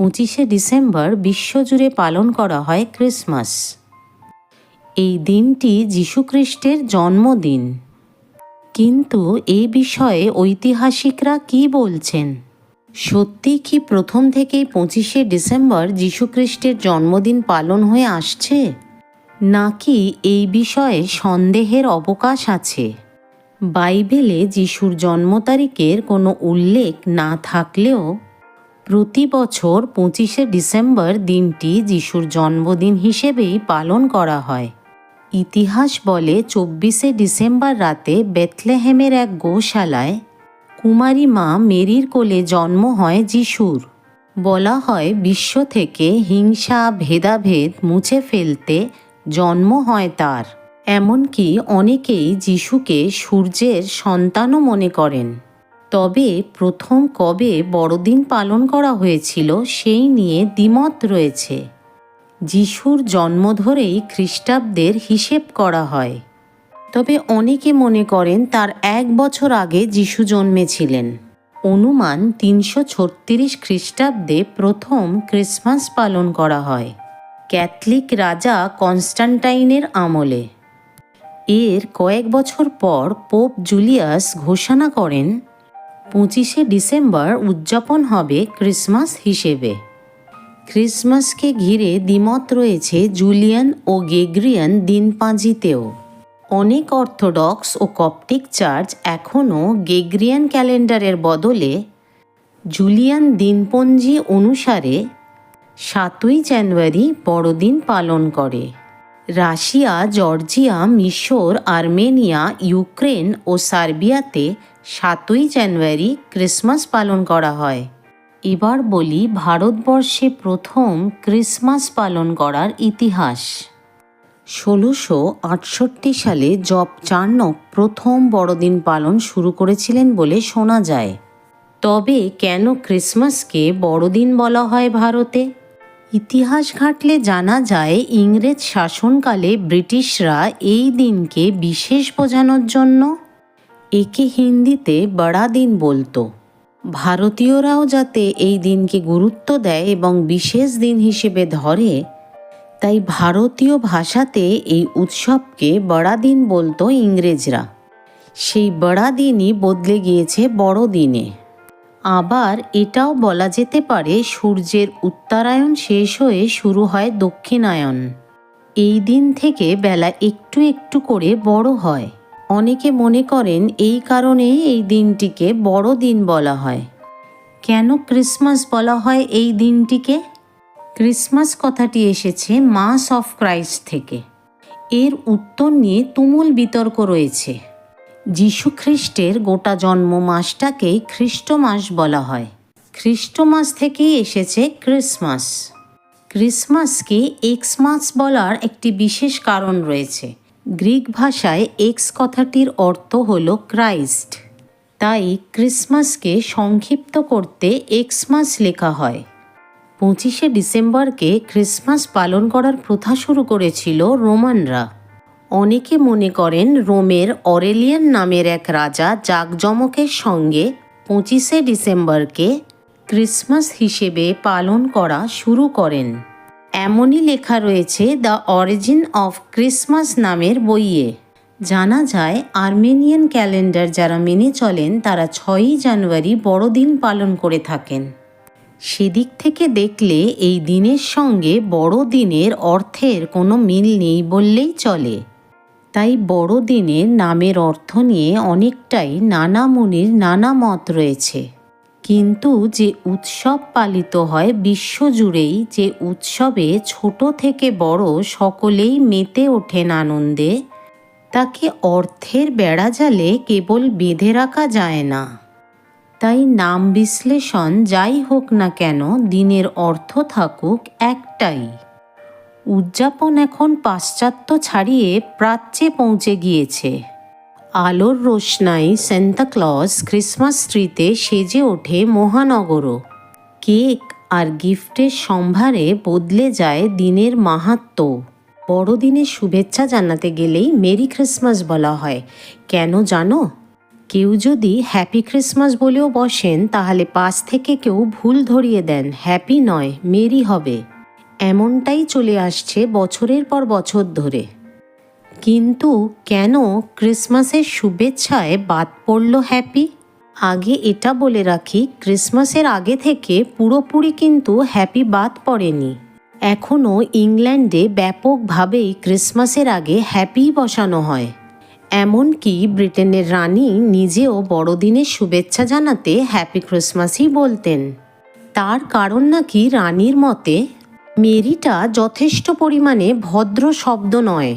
পঁচিশে ডিসেম্বর বিশ্বজুড়ে পালন করা হয় ক্রিসমাস। এই দিনটি যীশুখ্রিস্টের জন্মদিন। কিন্তু এ বিষয়ে ঐতিহাসিকরা কি বলছেন? সত্যি কি প্রথম থেকেই পঁচিশে ডিসেম্বর যীশুখ্রিস্টের জন্মদিন পালন হয়ে আসছে? নাকি এই বিষয়ে সন্দেহের অবকাশ আছে? বাইবেলে যিশুর জন্ম তারিখের কোনো উল্লেখ না থাকলেও প্রতি বছর পঁচিশে ডিসেম্বর দিনটি যিশুর জন্মদিন হিসেবেই পালন করা হয়। ইতিহাস বলে চব্বিশে ডিসেম্বর রাতে বেথলেহেমের এক গোশালায় কুমারী মা মেরির কোলে জন্ম হয় যিশুর। বলা হয় বিশ্ব থেকে হিংসা, ভেদাভেদ মুছে ফেলতে জন্ম হয় তার। এমনকি অনেকেই যিশুকে সূর্যের সন্তানও মনে করেন। তবে প্রথম কবে বড়দিন পালন করা হয়েছিল সেই নিয়ে দ্বিমত রয়েছে। যিশুর জন্ম ধরেই খ্রিস্টাব্দের হিসেব করা হয়। তবে অনেকে মনে করেন তার এক বছর আগে যিশু জন্মেছিলেন। অনুমান তিনশো ছত্রিশ খ্রিস্টাব্দে প্রথম ক্রিসমাস পালন করা হয়। ক্যাথলিক রাজা কনস্টান্টাইনের আমলে। এর কয়েক বছর পর পোপ জুলিয়াস ঘোষণা করেন পঁচিশে ডিসেম্বর উদযাপন হবে ক্রিসমাস হিসেবে। ক্রিসমাসকে ঘিরে দ্বিমত রয়েছে জুলিয়ান ও গেগ্রিয়ান দিনপাঁজিতেও। অনেক অর্থোডক্স ও কপটিক চার্চ এখনও গেগ্রিয়ান ক্যালেন্ডারের বদলে জুলিয়ান দিনপঞ্জি অনুসারে সাতই জানুয়ারি বড়দিন পালন করে। রাশিয়া, জর্জিয়া, মিশর, আর্মেনিয়া, ইউক্রেন ও সার্বিয়াতে সাতই জানুয়ারি ক্রিসমাস পালন করা হয়। এবার বলি ভারতবর্ষে প্রথম ক্রিসমাস পালন করার ইতিহাস। ষোলোশো আটষট্টি সালে জব চার্নক প্রথম বড়দিন পালন শুরু করেছিলেন বলে শোনা যায়। তবে কেন ক্রিসমাসকে বড়দিন বলা হয় ভারতে? ইতিহাস ঘাটলে জানা যায়, ইংরেজ শাসনকালে ব্রিটিশরা এই দিনকে বিশেষ বোঝানোর জন্য একে হিন্দিতে বড়া দিন বলতো। ভারতীয়রাও যাতে এই দিনকে গুরুত্ব দেয় এবং বিশেষ দিন হিসেবে ধরে, তাই ভারতীয় ভাষাতে এই উৎসবকে বড়াদিন বলতো ইংরেজরা। সেই বড়াদিনই বদলে গিয়েছে বড়দিনে আবার এটাও বলা যেতে পারে সূর্যের উত্তরায়ণ শেষ হয়ে শুরু হয় দক্ষিণায়ন এই দিন থেকে বেলা একটু একটু করে বড় হয়। অনেকে মনে করেন এই কারণেই এই দিনটিকে বড়দিন বলা হয়। কেন ক্রিসমাস বলা হয় এই দিনটিকে? ক্রিসমাস কথাটি এসেছে মাস অফ ক্রাইস্ট থেকে। এর উত্তর নিয়ে তুমুল বিতর্ক রয়েছে। যীশু খ্রিস্টের গোটা জন্ম মাসটাকেই খ্রিস্টমাস বলা হয়। খ্রিস্টমাস থেকেই এসেছে ক্রিসমাস। ক্রিসমাসকে এক্সমাস বলার একটি বিশেষ কারণ রয়েছে। গ্রিক ভাষায় এক্স কথাটির অর্থ হল ক্রাইস্ট। তাই ক্রিসমাসকে সংক্ষিপ্ত করতে এক্সমাস লেখা হয়। পঁচিশে ডিসেম্বরকে ক্রিসমাস পালন করার প্রথা শুরু করেছিল রোমানরা। অনেকে মনে করেন রোমের অরেলিয়ান নামের এক রাজা জাঁকজমকের সঙ্গে পঁচিশে ডিসেম্বরকে ক্রিসমাস হিসেবে পালন করা শুরু করেন। এমনই লেখা রয়েছে দ্য অরিজিন অফ ক্রিসমাস নামের বইয়ে। জানা যায়, আর্মেনিয়ান ক্যালেন্ডার যারা মেনে চলেন, তারা ছয়ই জানুয়ারি বড়দিন পালন করে থাকেন। সেদিক থেকে দেখলে, এই দিনের সঙ্গে বড়দিনের অর্থের কোনো মিল নেই বললেই চলে। তাই বড়দিনের নামের অর্থ নিয়ে অনেকটাই নানা মুনির নানা মত রয়েছে। কিন্তু যে উৎসব পালিত হয় বিশ্বজুড়েই, যে উৎসবে ছোট থেকে বড় সকলেই মেতে ওঠেন আনন্দে, তাকে অর্থের বেড়াজালে কেবল বেঁধে রাখা যায় না। তাই নাম বিশ্লেষণ যাই হোক না কেন, দিনের অর্থ থাকুক একটাই। উদযাপন এখন পাশ্চাত্য ছাড়িয়ে প্রাচ্যে পৌঁছে গিয়েছে। আলোর রোশনাই সেন্তাক্লজ ক্রিসমাস ট্রিতে সেজে ওঠে মহানগরও। কেক আর গিফটের সম্ভারে বদলে যায় দিনের মাহাত্ম। বড়দিনের শুভেচ্ছা জানাতে গেলেই মেরি ক্রিসমাস বলা হয়। কেন জানো? কেউ যদি হ্যাপি ক্রিসমাস বলেও বসেন, তাহলে পাশ থেকে কেউ ভুল ধরিয়ে দেন। হ্যাপি নয় মেরি হবে। এমনটাই চলে আসছে বছরের পর বছর ধরে। কিন্তু কেন ক্রিসমাসের শুভেচ্ছায় বাদ পড়ল হ্যাপি? আগে এটা বলে রাখি, ক্রিসমাসের আগে থেকে পুরোপুরি কিন্তু হ্যাপি বাদ পড়েনি। এখনও ইংল্যান্ডে ব্যাপকভাবেই ক্রিসমাসের আগে হ্যাপি বসানো হয়। এমনকি ব্রিটেনের রানী নিজেও বড়দিনের শুভেচ্ছা জানাতে হ্যাপি ক্রিসমাসই বলতেন। তার কারণ নাকি রানীর মতে, মেরিটা যথেষ্ট পরিমাণে ভদ্র শব্দ নয়।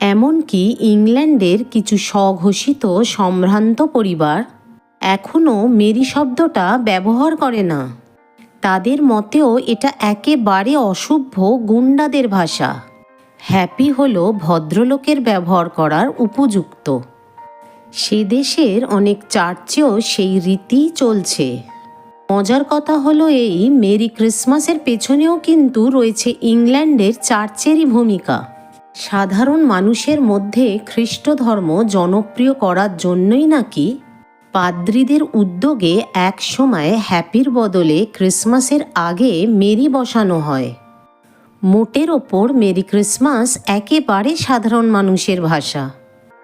এমনকি ইংল্যান্ডের কিছু স্বঘোষিত সম্ভ্রান্ত পরিবার এখনও মেরি শব্দটা ব্যবহার করে না। তাদের মতেও এটা একেবারে অশুভ গুন্ডাদের ভাষা। হ্যাপি হলো ভদ্রলোকের ব্যবহার করার উপযুক্ত। সে দেশের অনেক চার্চেও সেই রীতি চলছে। মজার কথা হলো এই মেরি ক্রিসমাসের পেছনেও কিন্তু রয়েছে ইংল্যান্ডের চার্চেরই ভূমিকা। সাধারণ মানুষের মধ্যে খ্রিস্ট ধর্ম জনপ্রিয় করার জন্যই নাকি পাদ্রীদের উদ্যোগে এক সময় হ্যাপির বদলে ক্রিসমাসের আগে মেরি বসানো হয়। মোটের ওপর মেরি ক্রিসমাস একেবারে সাধারণ মানুষের ভাষা।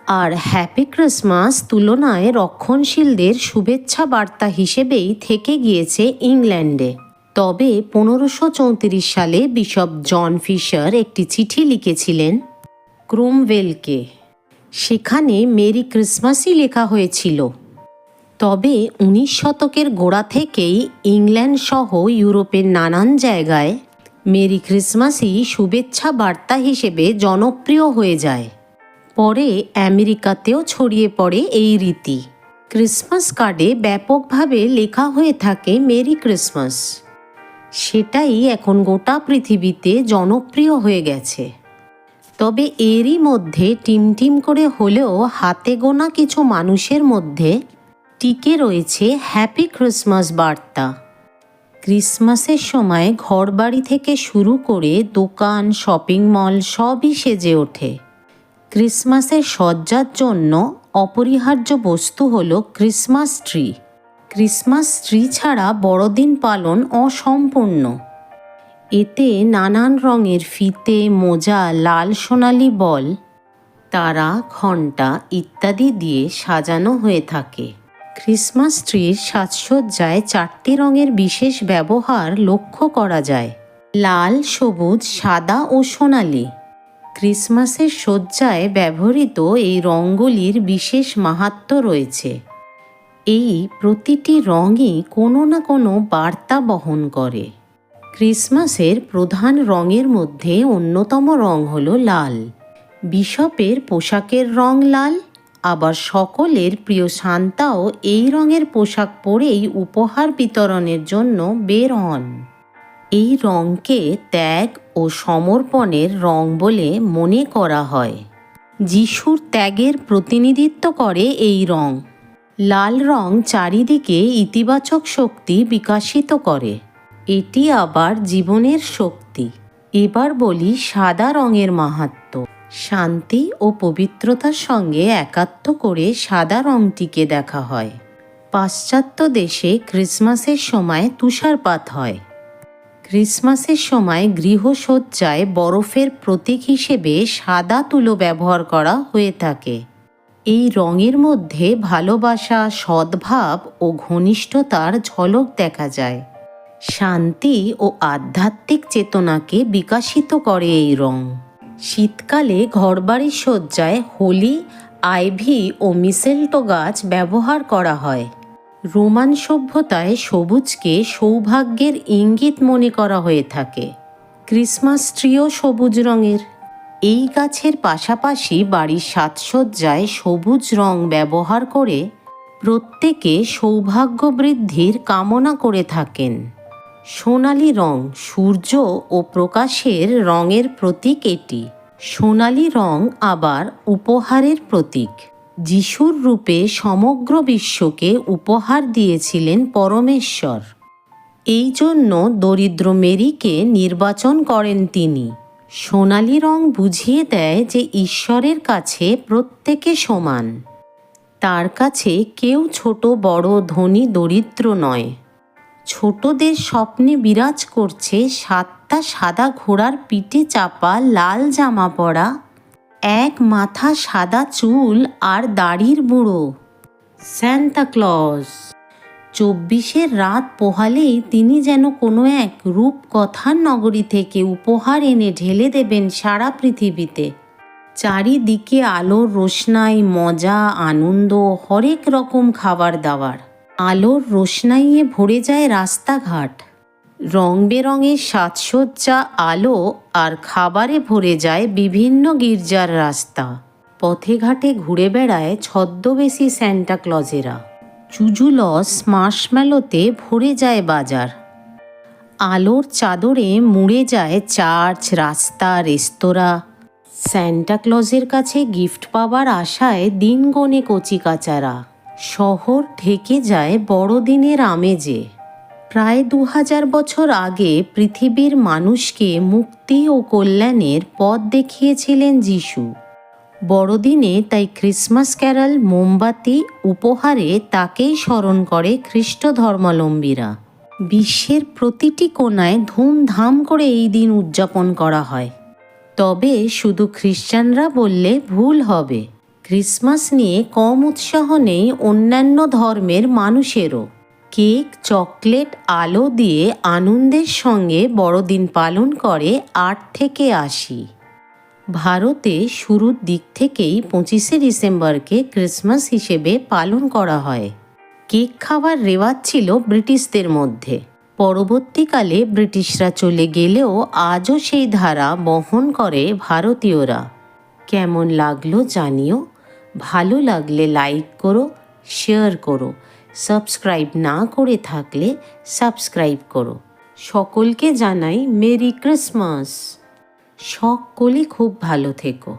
আর হ্যাপি ক্রিসমাস তুলনায় রক্ষণশীলদের শুভেচ্ছা বার্তা হিসেবেই থেকে গিয়েছে ইংল্যান্ডে। তবে পনেরোশো চৌত্রিশ সালে বিশপ জন ফিশার একটি চিঠি লিখেছিলেন ক্রোমওয়েলকে। সেখানে মেরি ক্রিসমাসই লেখা হয়েছিল। তবে উনিশ শতকের গোড়া থেকেই ইংল্যান্ড সহ ইউরোপের নানান জায়গায় মেরি ক্রিসমাসই শুভেচ্ছা বার্তা হিসেবে জনপ্রিয় হয়ে যায়। পরে আমেরিকাতেও ছড়িয়ে পড়ে এই রীতি। ক্রিসমাস কার্ডে ব্যাপকভাবে লেখা হয়ে থাকে মেরি ক্রিসমাস। সেটাই এখন গোটা পৃথিবীতে জনপ্রিয় হয়ে গেছে। তবে এরই মধ্যে টিমটিম করে হলেও হাতে গোনা কিছু মানুষের মধ্যে টিকে রয়েছে হ্যাপি ক্রিসমাস বার্তা। ক্রিসমাসের সময় ঘরবাড়ি থেকে শুরু করে দোকান, শপিং মল সবই সেজে ওঠে। ক্রিসমাসের সজ্জার জন্য অপরিহার্য বস্তু হল ক্রিসমাস ট্রি। ক্রিসমাস ট্রি ছাড়া বড়দিন পালন অসম্পূর্ণ। এতে নানান রঙের ফিতে, মোজা, লাল সোনালি বল, তারা, ঘণ্টা ইত্যাদি দিয়ে সাজানো হয়ে থাকে। ক্রিসমাস ট্রির সাজসজ্জায় চারটি রঙের বিশেষ ব্যবহার লক্ষ্য করা যায়। লাল, সবুজ, সাদা ও সোনালি। ক্রিসমাসের সজ্জায় ব্যবহৃত এই রঙগুলির বিশেষ মাহাত্ম্য রয়েছে। এই প্রতিটি রঙই কোনো না কোনো বার্তা বহন করে। ক্রিসমাসের প্রধান রঙের মধ্যে অন্যতম রং হল লাল। বিশপের পোশাকের রং লাল, আবার সকলের প্রিয় শান্তাও এই রঙের পোশাক পরেই উপহার বিতরণের জন্য বের হন। এই রঙকে ত্যাগ ও সমর্পণের রং বলে মনে করা হয়। যিশুর ত্যাগের প্রতিনিধিত্ব করে এই রং। লাল রং চারিদিকে ইতিবাচক শক্তি বিকাশিত করে। এটি আবার জীবনের শক্তি। এবার বলি সাদা রঙের মাহাত্ম্য শান্তি ও পবিত্রতার সঙ্গে একাত্ম করে সাদা রংটিকে দেখা হয়। পাশ্চাত্য দেশে ক্রিসমাসের সময় তুষারপাত হয়। ক্রিসমাসের সময় গৃহসজ্জায় বরফের প্রতীক হিসেবে সাদা তুলো ব্যবহার করা হয়ে থাকে। এই রঙের মধ্যে ভালোবাসা, সদ্ভাব ও ঘনিষ্ঠতার ঝলক দেখা যায়। শান্তি ও আধ্যাত্মিক চেতনাকে বিকাশিত করে এই রং। শীতকালে ঘরবাড়ির সজ্জায় হোলি, আইভি ও মিসেলটো গাছ ব্যবহার করা হয়। রোমান সভ্যতায় সবুজকে সৌভাগ্যের ইঙ্গিত মনে করা হয়ে থাকে। ক্রিসমাস ট্রিও সবুজ রঙের। এই গাছের পাশাপাশি বাড়ির সাজসজ্জায় সবুজ রং ব্যবহার করে প্রত্যেকে সৌভাগ্য বৃদ্ধির কামনা করে থাকেন। সোনালি রং সূর্য ও প্রকাশের রঙের প্রতীক এটি। সোনালি রং আবার উপহারের প্রতীক। যিশুর রূপে সমগ্র বিশ্বকে উপহার দিয়েছিলেন পরমেশ্বর। এই জন্য দরিদ্র মেরিকে নির্বাচন করেন তিনি। সোনালি রং বুঝিয়ে দেয় যে ঈশ্বরের কাছে প্রত্যেকে সমান। তার কাছে কেউ ছোট, বড়, ধনী, দরিদ্র নয়। ছোটদের স্বপ্নে বিরাজ করছে সাতটা সাদা ঘোড়ার পিঠে চাপা লাল জামা পরা, এক মাথা সাদা চুল আর দাড়ির বুড়ো। স্যান্টা ক্লজ চব্বিশের রাত পোহালেই তিনি যেন কোনো এক রূপকথার নগরী থেকে উপহার এনে ঢেলে দেবেন সারা পৃথিবীতে। চারিদিকে আলোর রোশনাই, মজা, আনন্দ, হরেক রকম খাবার দাবার। আলোর রোশনাইয়ে ভরে যায় রাস্তাঘাট। রং বেরঙের সাজসজ্জা, আলো আর খাবারে ভরে যায় বিভিন্ন গির্জার রাস্তা। পথে ঘাটে ঘুরে বেড়ায় ছদ্মবেশী স্যান্টা ক্লজেরা। চুজুলস মার্শম্যালোতে ভরে যায় বাজার। আলোর চাদরে মুড়ে যায় চার্চ, রাস্তা, রেস্তোরাঁ। স্যান্টাক্লজের কাছে গিফট পাবার আশায় দিন গনে কচিকাচারা শহর ঢেকে যায় বড়দিনের আমেজে। প্রায় দু হাজার বছর আগে পৃথিবীর মানুষকে মুক্তি ও কল্যাণের পথ দেখিয়েছিলেন যিশু। বড়দিনে তাই ক্রিসমাস ক্যারাল, মোমবাতি উপহারে তাকেই স্মরণ করে খ্রিস্ট ধর্মাবলম্বীরা বিশ্বের প্রতিটি কোণায় ধুমধাম করে এই দিন উদযাপন করা হয়। তবে শুধু খ্রিস্টানরা বললে ভুল হবে। ক্রিসমাস নিয়ে কম উৎসাহ নেই অন্যান্য ধর্মের মানুষেরও। কেক, চকলেট, আলো দিয়ে আনন্দের সঙ্গে বড়দিন পালন করে আট থেকে আশি। ভারতে শুরুর দিক থেকেই পঁচিশে ডিসেম্বরকে ক্রিসমাস হিসেবে পালন করা হয়। কেক খাওয়ার রেওয়াজ ছিল ব্রিটিশদের মধ্যে। পরবর্তীকালে ব্রিটিশরা চলে গেলেও আজও সেই ধারা বহন করে ভারতীয়রা। কেমন লাগল জানিও, ভালো লাগলে লাইক করো, শেয়ার করো, সাবস্ক্রাইব না করে থাকলে সাবস্ক্রাইব করো। সকলকে জানাই মেরি ক্রিসমাস। সকলে খুব ভালো থেকো।